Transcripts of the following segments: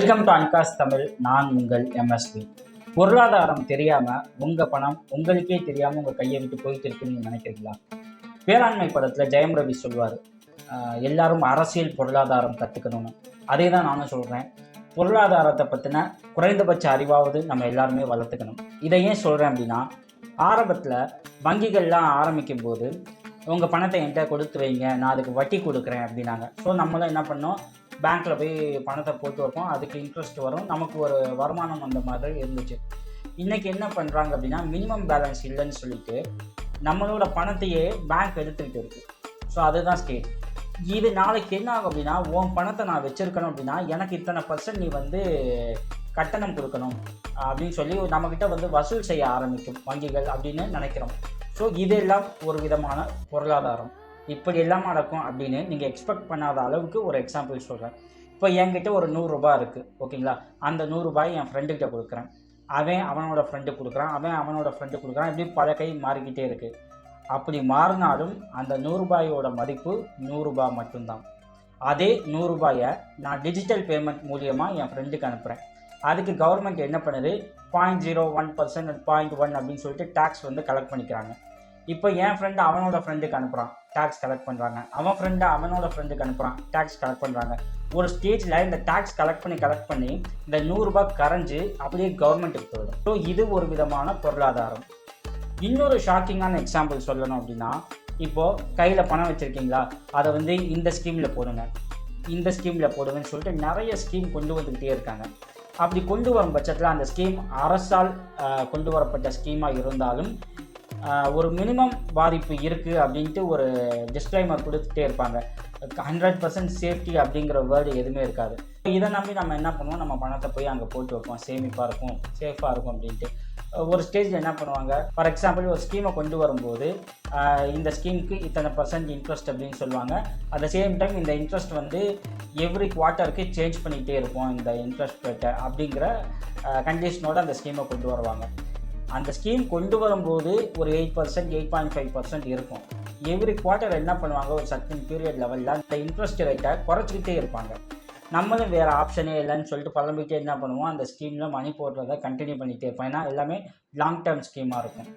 Welcome to அன்காஸ் Tamil. நான் உங்கள் MSP பொருளாதாரம் தெரியாமல் உங்கள் பணம் உங்களுக்கே தெரியாமல் உங்கள் கையை விட்டு போயிட்டு இருக்குன்னு நினைக்கிறீங்களா? வேளாண்மை படத்தில் ஜெயம் ரவி சொல்வார் எல்லாரும் அரசியல் பொருளாதாரம் கற்றுக்கணும்னு அதே தான் நானும் சொல்கிறேன் பொருளாதாரத்தை பற்றின குறைந்தபட்ச அறிவாவது நம்ம எல்லாருமே வளர்த்துக்கணும். இதை ஏன் சொல்கிறேன் அப்படின்னா ஆரம்பத்தில் வங்கிகள்லாம் ஆரம்பிக்கும் போது உங்கள் பணத்தை என்கிட்ட கொடுத்து வைங்க நான் அதுக்கு வட்டி கொடுக்குறேன் அப்படின்னாங்க. ஸோ நம்மளும் என்ன பண்ணோம்? பேங்க்கில் போய் பணத்தை போட்டு வைப்போம். அதுக்கு இன்ட்ரெஸ்ட் வரும். நமக்கு ஒரு வருமானம் அந்த மாதிரி இருந்துச்சு. இன்றைக்கி என்ன பண்ணுறாங்க அப்படின்னா மினிமம் பேலன்ஸ் இல்லைன்னு சொல்லிட்டு நம்மளோட பணத்தையே பேங்க் எடுத்துக்கிட்டு இருக்கு. ஸோ அதுதான் ஸ்டேட் இது நாளைக்கு என்ன ஆகும் அப்படின்னா உன் பணத்தை நான் வச்சுருக்கணும் அப்படின்னா எனக்கு இத்தனை பர்சன்ட் நீ வந்து கட்டணம் கொடுக்கணும் அப்படின்னு சொல்லி நம்மக்கிட்ட வந்து வசூல் செய்ய ஆரம்பிக்கும் வங்கிகள் அப்படின்னு நினைக்கிறோம். ஸோ இதெல்லாம் ஒரு விதமான பொருளாதாரம். இப்படி எல்லாம் நடக்கும் அப்படின்னு நீங்கள் எக்ஸ்பெக்ட் பண்ணாத அளவுக்கு ஒரு எக்ஸாம்பிள் சொல்கிறேன் இப்போ என்கிட்ட ஒரு நூறுரூபா இருக்குது ஓகேங்களா? அந்த நூறுரூபாய் என் ஃப்ரெண்டுக்கிட்ட கொடுக்குறேன். அவன் அவனோட ஃப்ரெண்டு கொடுக்குறான் அவன் அவனோட ஃப்ரெண்டு கொடுக்குறான் இப்படி பல கை மாறிக்கிட்டே இருக்குது அப்படி மாறினாலும் அந்த நூறுரூபாயோட மதிப்பு நூறுரூபா மட்டும்தான். அதே நூறுரூபாயை நான் டிஜிட்டல் பேமெண்ட் மூலியமாக என் ஃப்ரெண்டுக்கு அனுப்புகிறேன் அதுக்கு கவர்மெண்ட் என்ன பண்ணுது? Point zero one percent point one அப்படின்னு சொல்லிட்டு டேக்ஸ் வந்து கலெக்ட் பண்ணிக்கிறாங்க. இப்போ என் ஃப்ரெண்டு அவனோட ஃப்ரெண்டுக்கு அனுப்புகிறான் டேக்ஸ் கலெக்ட் பண்ணுறாங்க அவன் ஃப்ரெண்டு அவனோட ஃப்ரெண்டுக்கு அனுப்புகிறான் டேக்ஸ் கலெக்ட் பண்ணுறாங்க ஒரு ஸ்டேஜில் இந்த டேக்ஸ் கலெக்ட் பண்ணி கலெக்ட் பண்ணி இந்த நூறுரூபா கரைஞ்சு அப்படியே கவர்மெண்ட்டுக்கு போயிடும். ஸோ இது ஒரு விதமான பொருளாதாரம். இன்னொரு ஷாக்கிங்கான எக்ஸாம்பிள் சொல்லணும் அப்படின்னா இப்போது கையில் பணம் வச்சுருக்கீங்களா? அதை வந்து இந்த ஸ்கீமில் போடுங்க. இந்த ஸ்கீமில் போடுங்கன்னு சொல்லிட்டு நிறைய ஸ்கீம் கொண்டு வந்துக்கிட்டே இருக்காங்க. அப்படி கொண்டு வரும் பட்சத்தில் அந்த ஸ்கீம் அரசால் கொண்டு வரப்பட்ட ஸ்கீமாக இருந்தாலும் ஒரு மினிமம் பாதிப்பு இருக்குது அப்படின்ட்டு ஒரு டிஸ்க்ளைமர் கொடுத்துட்டே இருப்பாங்க. ஹண்ட்ரட் பர்சன்ட் சேஃப்டி அப்படிங்கிற வேர்டு எதுவுமே இருக்காது. இதை நம்பி நம்ம என்ன பண்ணுவோம்? நம்ம பணத்தை போய் அங்கே போட்டு வைப்போம். சேமிப்பாக இருக்கும் சேஃபாக இருக்கும் அப்படின்ட்டு. ஒரு ஸ்டேஜில் என்ன பண்ணுவாங்க? ஃபார் எக்ஸாம்பிள் ஒரு ஸ்கீமை கொண்டு வரும்போது இந்த ஸ்கீமுக்கு இத்தனை பர்சன்ட் இன்ட்ரெஸ்ட் அப்படின்னு சொல்லுவாங்க. அட் த சேம் டைம் இந்த இன்ட்ரெஸ்ட் வந்து எவ்ரி குவார்ட்டருக்கு சேஞ்ச் பண்ணிகிட்டே இருப்போம் இந்த இன்ட்ரெஸ்ட் ரேட்டை அப்படிங்கிற கண்டிஷனோடு அந்த ஸ்கீமை கொண்டு வருவாங்க. அந்த ஸ்கீம் கொண்டு வரும்போது ஒரு eight percent eight point five percent இருக்கும். எவ்ரி குவார்ட்டர் என்ன பண்ணுவாங்க? ஒரு சர்டன் பீரியட் லெவலில் அந்த இன்ட்ரெஸ்ட் ரேட்டை குறைச்சிக்கிட்டே இருப்பாங்க. நம்மளும் வேறு ஆப்ஷனே இல்லைன்னு சொல்லிட்டு புலம்பிக்கிட்டே என்ன பண்ணுவோம்? அந்த ஸ்கீமில் மணி போடுறத கண்டினியூ பண்ணிகிட்டே இருப்போம். ஏன்னா எல்லாமே லாங் டேர்ம் ஸ்கீமாக இருக்கும்.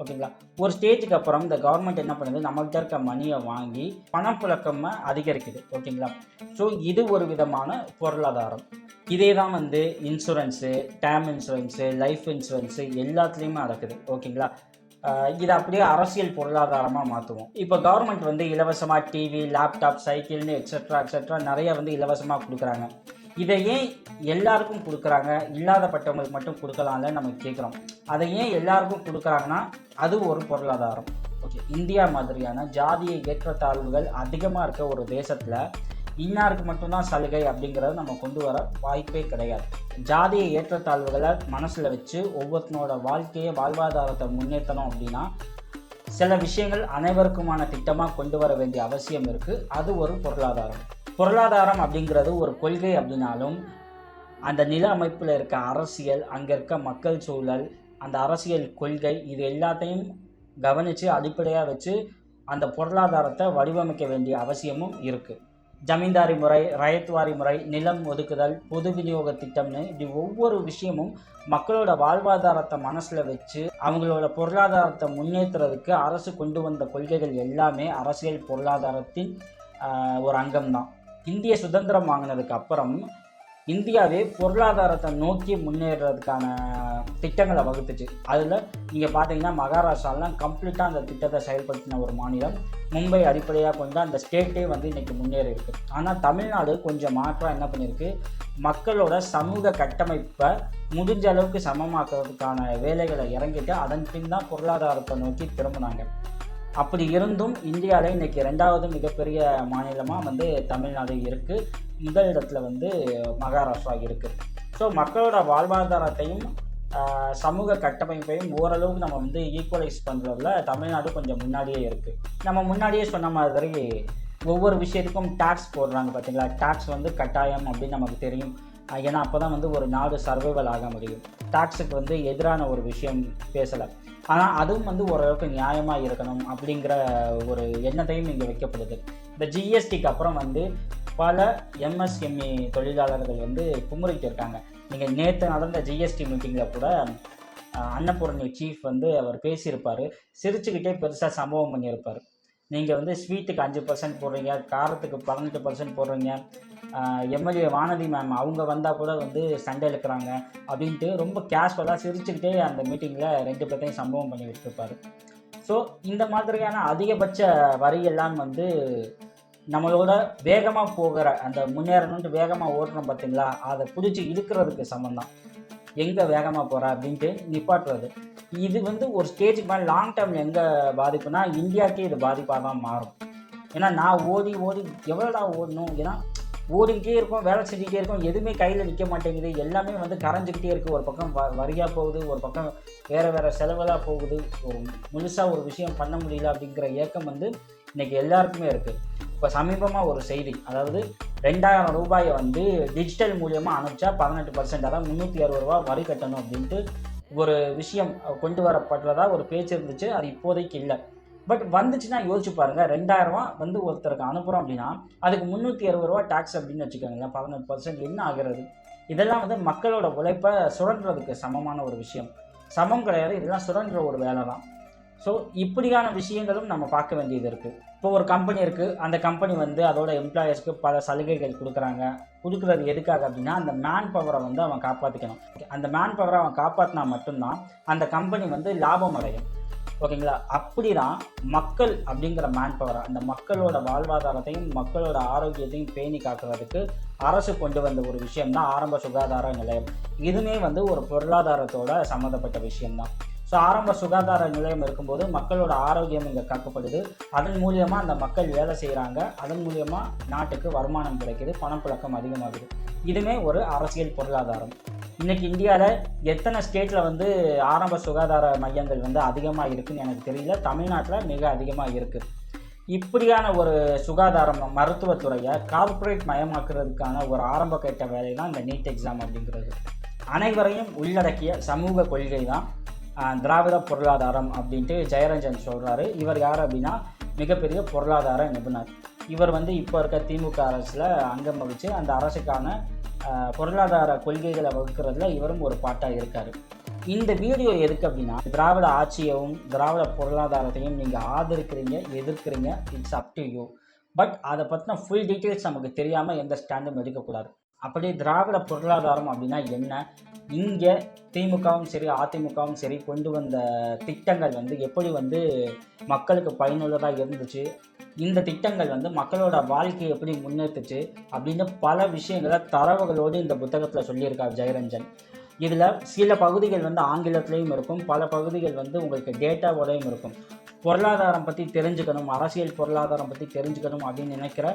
ஓகேங்களா? ஒரு ஸ்டேஜுக்கு அப்புறம் இந்த கவர்மெண்ட் என்ன பண்ணுது? நம்மகிட்ட இருக்க மணியை வாங்கி பணப்புழக்கமை அதிகரிக்குது. ஓகேங்களா? ஸோ இது ஒரு விதமான பொருளாதாரம். இதே தான் வந்து insurance term insurance life insurance எல்லாத்துலேயுமே நடக்குது. ஓகேங்களா? இதை அப்படியே அரசியல் பொருளாதாரமாக மாற்றுவோம் இப்போ கவர்மெண்ட் வந்து இலவசமாக டிவி லேப்டாப் சைக்கிள்னு எக்ஸட்ரா எக்ஸட்ரா நிறைய வந்து இலவசமாக கொடுக்குறாங்க. இதை ஏன் எல்லாருக்கும் கொடுக்குறாங்க. இல்லாதப்பட்டவங்களுக்கு மட்டும் கொடுக்கலாம்ல நம்ம கேட்குறோம் அதை ஏன் எல்லாருக்கும் கொடுக்குறாங்கன்னா அது ஒரு பொருளாதாரம். ஓகே இந்தியா மாதிரியான ஜாதிய ஏற்றத்தாழ்வுகள் அதிகமாக இருக்க ஒரு தேசத்தில் இன்னாருக்கு மட்டும்தான் சலுகை அப்படிங்கிறத நம்ம கொண்டு வர வாய்ப்பே கிடையாது. ஜாதிய ஏற்றத்தாழ்வுகளை மனசில் வச்சு ஒவ்வொருத்தனோட வாழ்க்கையை வாழ்வாதாரத்தை முன்னேற்றணும் அப்படின்னா சில விஷயங்கள் அனைவருக்குமான திட்டமாக கொண்டு வர வேண்டிய அவசியம் இருக்குது அது ஒரு பொருளாதாரம். பொருளாதாரம் அப்படிங்கிறது ஒரு கொள்கை அப்படின்னாலும் அந்த நில அமைப்பில் இருக்க அரசியல் அங்கே இருக்க மக்கள் சூழல் அந்த அரசியல் கொள்கை இது எல்லாத்தையும் கவனித்து அடிப்படையாக வச்சு அந்த பொருளாதாரத்தை வடிவமைக்க வேண்டிய அவசியமும் இருக்குது ஜமீன்தாரி முறை ரயத்வாரி முறை நிலம் ஒதுக்குதல் பொது விநியோக திட்டம்னு இப்படி ஒவ்வொரு விஷயமும் மக்களோட வாழ்வாதாரத்தை மனசில் வச்சு அவங்களோட பொருளாதாரத்தை முன்னேற்றுறதுக்கு அரசு கொண்டு வந்த கொள்கைகள் எல்லாமே அரசியல் பொருளாதாரத்தின் ஒரு அங்கம்தான். இந்திய சுதந்திரம் வாங்கினதுக்கு அப்புறம் இந்தியாவே பொருளாதாரத்தை நோக்கி முன்னேறதுக்கான திட்டங்களை வகுத்துச்சு. அதில் நீங்கள் பார்த்தீங்கன்னா மகாராஷ்டிராலாம் கம்ப்ளீட்டாக அந்த திட்டத்தை செயல்படுத்தின ஒரு மாநிலம். மும்பை அடிப்படையாக கொண்டு அந்த ஸ்டேட்டே வந்து இன்றைக்கி முன்னேறி இருக்கு ஆனால் தமிழ்நாடு கொஞ்சம் மாற்றம் என்ன பண்ணியிருக்கு? மக்களோட சமூக கட்டமைப்பை முடிஞ்ச அளவுக்கு சமமாக்குறதுக்கான வேலைகளை இறங்கிட்டு அதன் பின் தான் பொருளாதாரத்தை நோக்கி திரும்பினாங்க. அப்படி இருந்தும் இந்தியாவில் இன்றைக்கி ரெண்டாவது மிகப்பெரிய மாநிலமாக வந்து தமிழ்நாடு இருக்குது முதல் இடத்துல வந்து மகாராஷ்டிரா இருக்குது ஸோ மக்களோட வாழ்வாதாரத்தையும் சமூக கட்டமைப்பையும் ஓரளவுக்கு நம்ம வந்து ஈக்குவலைஸ் பண்ணுறதுல தமிழ்நாடு கொஞ்சம் முன்னாடியே இருக்குது நம்ம முன்னாடியே சொன்ன மாதிரி ஒவ்வொரு விஷயத்துக்கும் டேக்ஸ் போடுறாங்க பார்த்தீங்களா டேக்ஸ் வந்து கட்டாயம் அப்படின்னு நமக்கு தெரியும். ஏன்னா அப்போ தான் வந்து ஒரு நாடு சர்வைவல் ஆக முடியும். டாக்ஸுக்கு வந்து எதிரான ஒரு விஷயம் பேசலை. ஆனால் அதுவும் வந்து ஓரளவுக்கு நியாயமாக இருக்கணும் அப்படிங்கிற ஒரு எண்ணத்தையும் இங்கே வைக்கப்படுது. இந்த ஜிஎஸ்டிக்கு அப்புறம் வந்து பல எம்எஸ்எம்இ தொழிலாளர்கள் வந்து குமுறிட்டு இருக்காங்க. நீங்கள் நேற்று நடந்த ஜிஎஸ்டி மீட்டிங்கில் கூட அன்னபூர்ணி சீஃப் வந்து அவர் பேசியிருப்பார். சிரிச்சுக்கிட்டே பெருசாக சம்பவம் பண்ணியிருப்பார். நீங்கள் வந்து ஸ்வீட்டுக்கு அஞ்சு பர்சன்ட் போடுறீங்க காரத்துக்கு பதினெட்டு பர்சன்ட் போடுறீங்க. எம்எல்ஏ வானதி மேம் அவங்க வந்தால் கூட வந்து சண்டை இழுக்கிறாங்க அப்படின்ட்டு ரொம்ப கேஷுவலாக சிரிச்சுக்கிட்டே அந்த மீட்டிங்கில் ரெண்டு பேர்த்தையும் சம்பவம் பண்ணி வச்சுருப்பார். ஸோ இந்த மாதிரியான அதிகபட்ச வரியெல்லாம் வந்து நம்மளோட வேகமாக போகிற அந்த முன்னேறணுன்ட்டு வேகமாக ஓடுறோம் பார்த்தீங்களா அதை பிடிச்சி இழுக்கிறதுக்கு சமம் தான் எங்கே வேகமாக போகிறா அப்படின்ட்டு நிப்பாட்டுறது. இது வந்து ஒரு ஸ்டேஜுக்கு மேலே லாங் டேர்ம் எங்கே பாதிப்புனா இந்தியாவுக்கே இது பாதிப்பாக தான் மாறும். ஏன்னா நான் ஓடி ஓடி எவ்வளோடா ஓடணும்? ஏன்னா ஓடிக்கிட்டே இருக்கும் வேலை செஞ்சுக்கிட்டே இருக்கும் எதுவுமே கையில் நிற்க மாட்டேங்குது. எல்லாமே வந்து கரைஞ்சிக்கிட்டே இருக்குது ஒரு பக்கம் வ வரியாக போகுது ஒரு பக்கம் வேறு வேறு செலவெல்லாம் போகுது. ஒரு முழுசாக ஒரு விஷயம் பண்ண முடியல அப்படிங்கிற ஏக்கம் வந்து இன்றைக்கி எல்லாருக்குமே இருக்குது இப்போ சமீபமாக ஒரு செய்தி அதாவது ரெண்டாயிரம் ரூபாயை வந்து டிஜிட்டல் மூலியமாக அனுப்பிச்சா பதினெட்டு பர்சன்ட் அதாவது முந்நூற்றி அறுபது ரூபா வரி கட்டணும் அப்படின்ட்டு ஒரு விஷயம் கொண்டு வரப்பட்டதாக ஒரு பேச்சு இருந்துச்சு அது இப்போதைக்கு இல்லை. பட் வந்துச்சுன்னா யோசிச்சு பாருங்கள் ரெண்டாயிரரூவா வந்து ஒருத்தருக்கு அனுப்புகிறோம் அப்படின்னா அதுக்கு முந்நூற்றி அறுபது ரூபா டேக்ஸ் அப்படின்னு வச்சுக்கோங்களேன் பதினெட்டு பர்சன்ட் என்ன ஆகிறது? இதெல்லாம் வந்து மக்களோட உழைப்பை சுரண்டுறதுக்கு சமமான ஒரு விஷயம். சமம் கிடையாது இதெல்லாம் சுரண்டுற ஒரு வேலை தான் ஸோ இப்படியான விஷயங்களும் நம்ம பார்க்க வேண்டியது இருக்குது இப்போ ஒரு கம்பெனி இருக்குது அந்த கம்பெனி வந்து அதோட எம்ப்ளாயர்ஸ்க்கு பல சலுகைகள் கொடுக்குறாங்க. கொடுக்குறது எதுக்காக அப்படின்னா அந்த மேன் பவரை வந்து அவன் காப்பாற்றிக்கணும் அந்த மேன் பவரை அவன் காப்பாற்றினா மட்டும்தான் அந்த கம்பெனி வந்து லாபம் அடையும். ஓகேங்களா அப்படி தான் மக்கள் அப்படிங்கிற மேன் பவரை அந்த மக்களோட வாழ்வாதாரத்தையும் மக்களோட ஆரோக்கியத்தையும் பேணி காக்கிறதுக்கு அரசு கொண்டு வந்த ஒரு விஷயம் தான் ஆரம்ப சுகாதார நிலையம். இதுவுமே வந்து ஒரு பொருளாதாரத்தோட சம்மந்தப்பட்ட விஷயம்தான். ஸோ ஆரம்ப சுகாதார நிலையம் இருக்கும்போது மக்களோட ஆரோக்கியம் இங்கே காக்கப்படுது. அதன் மூலியமாக அந்த மக்கள் வேலை செய்கிறாங்க அதன் மூலியமாக நாட்டுக்கு வருமானம் கிடைக்குது. பணப்புழக்கம் அதிகமாகுது. இதுவுமே ஒரு அரசியல் பொருளாதாரம். இன்றைக்கி இந்தியாவில் எத்தனை ஸ்டேட்டில் வந்து ஆரம்ப சுகாதார மையங்கள் வந்து அதிகமாக இருக்குன்னு எனக்கு தெரியல. தமிழ்நாட்டில் மிக அதிகமாக இருக்குது இப்படியான ஒரு சுகாதாரம் மருத்துவத்துறையை கார்ப்பரேட் மயமாக்குறதுக்கான ஒரு ஆரம்ப கட்ட வேலை தான் இந்த நீட் எக்ஸாம் அப்படிங்கிறது. அனைவரையும் உள்ளடக்கிய சமூக கொள்கை தான் திராவிட பொருளாதாரம் அப்படின்ட்டு ஜெயரஞ்சன் சொல்கிறாரு இவர் யார் அப்படின்னா மிகப்பெரிய பொருளாதார நிபுணர். இவர் வந்து இப்போ இருக்க திமுக அரசில் அங்கம் வகித்து அந்த அரசுக்கான பொருளாதார கொள்கைகளை வகுக்கிறதுல இவரும் ஒரு பாட்டாக இருக்கார். இந்த வீடியோ எதுக்கு அப்படின்னா திராவிட ஆட்சியவும் திராவிட பொருளாதாரத்தையும் நீங்கள் ஆதரிக்கிறீங்க எதிர்க்கிறீங்க it's up to you but அதை பற்றின ஃபுல் டீட்டெயில்ஸ் நமக்கு தெரியாமல் எந்த ஸ்டாண்டும் எடுக்கக்கூடாது. அப்படி திராவிட பொருளாதாரம் அப்படின்னா என்ன? இங்கே திமுகவும் சரி அதிமுகவும் சரி கொண்டு வந்த திட்டங்கள் வந்து எப்படி வந்து மக்களுக்கு பயனுள்ளதாக இருந்துச்சு? இந்த திட்டங்கள் வந்து மக்களோட வாழ்க்கையை எப்படி முன்னேற்றுச்சு அப்படின்னு பல விஷயங்களை தரவுகளோடு இந்த புத்தகத்தில் சொல்லியிருக்கார் ஜெயரஞ்சன். இதில் சில பகுதிகள் வந்து ஆங்கிலத்திலையும் இருக்கும் பல பகுதிகள் வந்து உங்களுக்கு டேட்டாவோடையும் இருக்கும். பொருளாதாரம் பற்றி தெரிஞ்சுக்கணும் அரசியல் பொருளாதாரம் பற்றி தெரிஞ்சுக்கணும் அப்படின்னு நினைக்கிற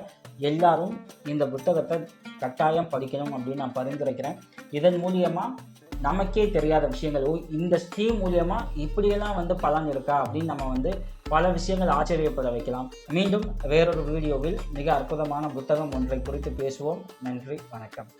எல்லாரும் இந்த புத்தகத்தை கட்டாயம் படிக்கணும் அப்படின்னு நான் பரிந்துரைக்கிறேன். இதன் மூலியமாக நமக்கே தெரியாத விஷயங்கள். ஓ இந்த ஸ்கீம் மூலியமாக இப்படியெல்லாம் வந்து பலன் இருக்கா அப்படின்னு நம்ம வந்து பல விஷயங்கள் ஆச்சரியப்பட வைக்கலாம். மீண்டும் வேறொரு வீடியோவில் மிக அற்புதமான புத்தகம் ஒன்றை குறித்து பேசுவோம். நன்றி வணக்கம்.